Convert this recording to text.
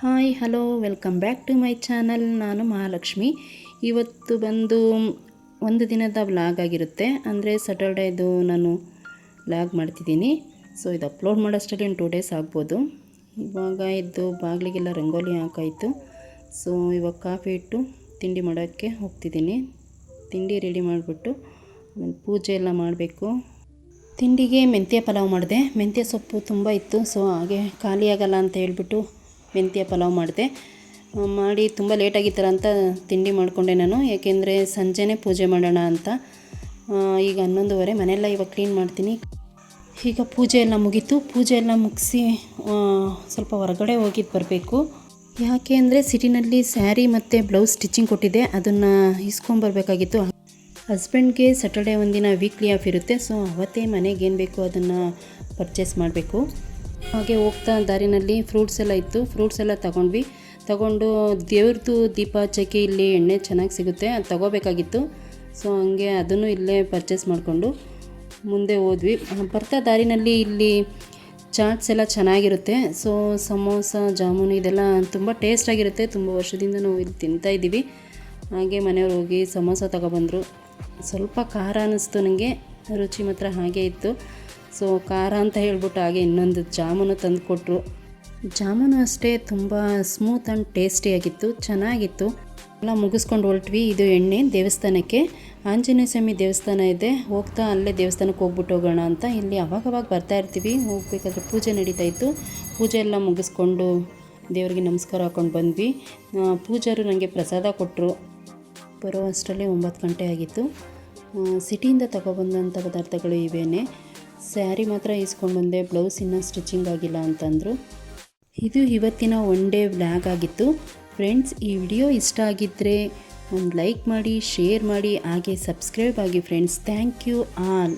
Hi, hello, welcome back to my channel. ನಾನು ಮಹಾಲಕ್ಷ್ಮಿ. ಇವತ್ತು ಬಂದು ಒಂದು ದಿನದ ವ್ಲಾಗ್ ಆಗಿರುತ್ತೆ. ಅಂದರೆ ಸ್ಯಾಟರ್ಡೇದು ನಾನು ವ್ಲಾಗ್ ಮಾಡ್ತಿದ್ದೀನಿ. ಸೊ ಇದು ಅಪ್ಲೋಡ್ ಮಾಡೋಷ್ಟರಲ್ಲಿ ಟೂ ಡೇಸ್ ಆಗ್ಬೋದು. ಇವಾಗ ಇದ್ದು ಬಾಗಿಲಿಗೆಲ್ಲ ರಂಗೋಲಿ ಹಾಕಾಯಿತು. ಸೊ ಇವಾಗ ಕಾಫಿ ಇಟ್ಟು ತಿಂಡಿ ಮಾಡೋಕ್ಕೆ ಹೋಗ್ತಿದ್ದೀನಿ. ತಿಂಡಿ ರೆಡಿ ಮಾಡಿಬಿಟ್ಟು ಆಮೇಲೆ ಪೂಜೆ ಎಲ್ಲ ಮಾಡಬೇಕು. ತಿಂಡಿಗೆ ಮೆಂತ್ಯ ಪಲಾವ್ ಮಾಡಿದೆ. ಮೆಂತ್ಯ ಸೊಪ್ಪು ತುಂಬ ಇತ್ತು. ಸೊ ಹಾಗೆ ಖಾಲಿಯಾಗಲ್ಲ ಅಂತ ಹೇಳ್ಬಿಟ್ಟು ಮೆಂತ್ಯ ಪಲಾವ್ ಮಾಡಿದೆ. ಮಾಡಿ ತುಂಬ ಲೇಟಾಗಿತ್ತಲ್ಲ ಅಂತ ತಿಂಡಿ ಮಾಡಿಕೊಂಡೆ ನಾನು. ಯಾಕೆಂದರೆ ಸಂಜೆನೇ ಪೂಜೆ ಮಾಡೋಣ ಅಂತ. ಈಗ ಹನ್ನೊಂದುವರೆ, ಮನೆಯೆಲ್ಲ ಇವಾಗ ಕ್ಲೀನ್ ಮಾಡ್ತೀನಿ. ಈಗ ಪೂಜೆ ಎಲ್ಲ ಮುಗೀತು. ಪೂಜೆ ಎಲ್ಲ ಮುಗಿಸಿ ಸ್ವಲ್ಪ ಹೊರಗಡೆ ಹೋಗಿದ್ದು ಬರಬೇಕು. ಯಾಕೆ ಅಂದರೆ ಸಿಟಿನಲ್ಲಿ ಸ್ಯಾರಿ ಮತ್ತು ಬ್ಲೌಸ್ ಸ್ಟಿಚಿಂಗ್ ಕೊಟ್ಟಿದ್ದೆ ಅದನ್ನು ಇಸ್ಕೊಂಬರ್ಬೇಕಾಗಿತ್ತು ಹಸ್ಬೆಂಡ್ಗೆ ಸ್ಯಾಟರ್ಡೇ ಒಂದಿನ ವೀಕ್ಲಿ ಆಫ್ ಇರುತ್ತೆ. ಸೊ ಅವತ್ತೇ ಮನೆಗೆ ಏನು ಬೇಕು ಅದನ್ನು ಪರ್ಚೇಸ್ ಮಾಡಬೇಕು. ಹಾಗೆ ಹೋಗ್ತಾ ದಾರಿನಲ್ಲಿ ಫ್ರೂಟ್ಸ್ ಎಲ್ಲ ಇತ್ತು. ಫ್ರೂಟ್ಸ್ ಎಲ್ಲ ತಗೊಂಡ್ವಿ. ತಗೊಂಡು ದೇವ್ರದ್ದು ದೀಪ ಹಚ್ಚೋಕ್ಕೆ ಇಲ್ಲಿ ಎಣ್ಣೆ ಚೆನ್ನಾಗಿ ಸಿಗುತ್ತೆ. ಅದು ತಗೋಬೇಕಾಗಿತ್ತು. ಸೊ ಹಂಗೆ ಅದನ್ನು ಇಲ್ಲೇ ಪರ್ಚೇಸ್ ಮಾಡಿಕೊಂಡು ಮುಂದೆ ಹೋದ್ವಿ. ಬರ್ತಾ ದಾರಿನಲ್ಲಿ ಇಲ್ಲಿ ಚಾಟ್ಸ್ ಎಲ್ಲ ಚೆನ್ನಾಗಿರುತ್ತೆ. ಸೊ ಸಮೋಸ, ಜಾಮೂನು ಇದೆಲ್ಲ ತುಂಬ ಟೇಸ್ಟಾಗಿರುತ್ತೆ ತುಂಬ ವರ್ಷದಿಂದ ನಾವು ಇಲ್ಲಿ ತಿಂತಾ ಇದ್ದೀವಿ. ಹಾಗೆ ಮನೆಯವ್ರು ಹೋಗಿ ಸಮೋಸ ತಗೊಬಂದರು. ಸ್ವಲ್ಪ ಖಾರ ಅನ್ನಿಸ್ತು ನನಗೆ ರುಚಿ ಮಾತ್ರ ಹಾಗೆ ಇತ್ತು. ಸೊ ಖಾರ ಅಂತ ಹೇಳ್ಬಿಟ್ಟು ಹಾಗೆ ಇನ್ನೊಂದು ಜಾಮೂನು ತಂದುಕೊಟ್ರು. ಜಾಮೂನು ಅಷ್ಟೇ ತುಂಬ ಸ್ಮೂತ್ ಆ್ಯಂಡ್ ಟೇಸ್ಟಿಯಾಗಿತ್ತು ಚೆನ್ನಾಗಿತ್ತು. ಎಲ್ಲ ಮುಗಿಸ್ಕೊಂಡು ಹೊರಟ್ವಿ, ಇದು ಎಣ್ಣೆ ದೇವಸ್ಥಾನಕ್ಕೆ. ಆಂಜನೇಯ ಸ್ವಾಮಿ ದೇವಸ್ಥಾನ ಇದೆ, ಹೋಗ್ತಾ ಅಲ್ಲೇ ದೇವಸ್ಥಾನಕ್ಕೆ ಹೋಗ್ಬಿಟ್ಟು ಹೋಗೋಣ ಅಂತ ಇಲ್ಲಿ ಅವಾಗವಾಗ ಬರ್ತಾ ಇರ್ತೀವಿ, ಹೋಗ್ಬೇಕಾದ್ರೆ ಪೂಜೆ ನಡೀತಾ ಇತ್ತು. ಪೂಜೆ ಎಲ್ಲ ಮುಗಿಸ್ಕೊಂಡು ದೇವರಿಗೆ ನಮಸ್ಕಾರ ಹಾಕ್ಕೊಂಡು ಬಂದ್ವಿ. ಪೂಜಾರು ನನಗೆ ಪ್ರಸಾದ ಕೊಟ್ಟರು ಬರೋ ಅಷ್ಟರಲ್ಲಿ ಒಂಬತ್ತು ಗಂಟೆ ಆಗಿತ್ತು. ಸಿಟಿಯಿಂದ ತಗೊಬಂದಂಥ ಪದಾರ್ಥಗಳು ಇವೇನೆ. ಸ್ಯಾರಿ ಮಾತ್ರ ಇಸ್ಕೊಂಡು ಬಂದೆ ಬ್ಲೌಸ್ ಇನ್ನೂ ಸ್ಟಿಚಿಂಗ್ ಆಗಿಲ್ಲ ಅಂತಂದರು. ಇದು ಇವತ್ತಿನ ಒನ್ ಡೇ ಬ್ಲ್ಯಾಕ್ ಆಗಿತ್ತು. ಫ್ರೆಂಡ್ಸ್, ಈ ವಿಡಿಯೋ ಇಷ್ಟ ಆಗಿದ್ದರೆ ಒಂದು ಲೈಕ್ ಮಾಡಿ, ಶೇರ್ ಮಾಡಿ, ಹಾಗೆ ಸಬ್ಸ್ಕ್ರೈಬ್ ಆಗಿ ಫ್ರೆಂಡ್ಸ್. Thank you all.